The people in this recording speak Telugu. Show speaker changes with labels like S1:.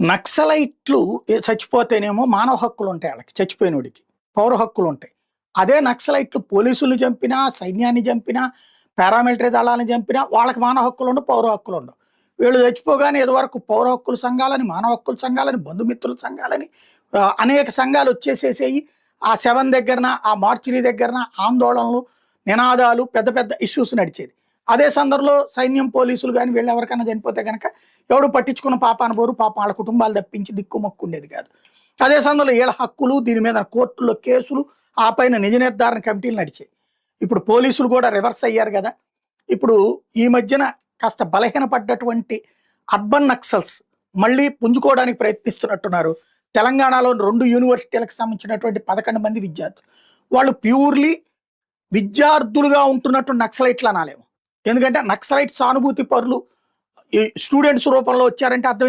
S1: నక్సలైట్లు చచ్చిపోతేనేమో మానవ హక్కులు ఉంటాయి వాళ్ళకి చచ్చిపోయినోడికి. పౌర హక్కులు ఉంటాయి. అదే నక్సలైట్లు పోలీసులు చంపినా సైన్యాన్ని చంపినా పారామిలిటరీ దళాలను చంపినా వాళ్ళకి మానవ హక్కులు ఉండవు పౌర హక్కులు ఉండవు. వీళ్ళు చచ్చిపోగానే ఇదివరకు పౌర హక్కుల సంఘాలని మానవ హక్కుల సంఘాలని బంధుమిత్రుల సంఘాలని అనేక సంఘాలు వచ్చేసేసేయి. ఆ సెవెన్ దగ్గరన ఆ మార్చిరీ దగ్గరన ఆందోళనలు నినాదాలు పెద్ద పెద్ద ఇష్యూస్ నడిచేది. అదే సందర్భంలో సైన్యం పోలీసులు కానీ వీళ్ళు ఎవరికైనా చనిపోతే కనుక ఎవడు పట్టించుకున్న పాపాన బోరు పాపం వాళ్ళ కుటుంబాలు తప్పించి దిక్కుమొక్కు ఉండేది కాదు. అదే సందర్భంలో వీళ్ళ హక్కులు దీని మీద కోర్టులో కేసులు ఆ పైన నిజ నిర్ధారణ కమిటీలు నడిచాయి. ఇప్పుడు పోలీసులు కూడా రివర్స్ అయ్యారు కదా. ఇప్పుడు ఈ మధ్యన కాస్త బలహీనపడ్డటువంటి అర్బన్ నక్సల్స్ మళ్ళీ పుంజుకోవడానికి ప్రయత్నిస్తున్నట్టున్నారు. తెలంగాణలో రెండు యూనివర్సిటీలకు సంబంధించినటువంటి పదకొండు మంది విద్యార్థులు. వాళ్ళు ప్యూర్లీ విద్యార్థులుగా ఉంటున్నట్టు నక్సలైట్లు అనాలేము. ఎందుకంటే నక్సలైట్ సానుభూతి పరులు ఈ స్టూడెంట్స్ రూపంలో వచ్చారంటే అర్థం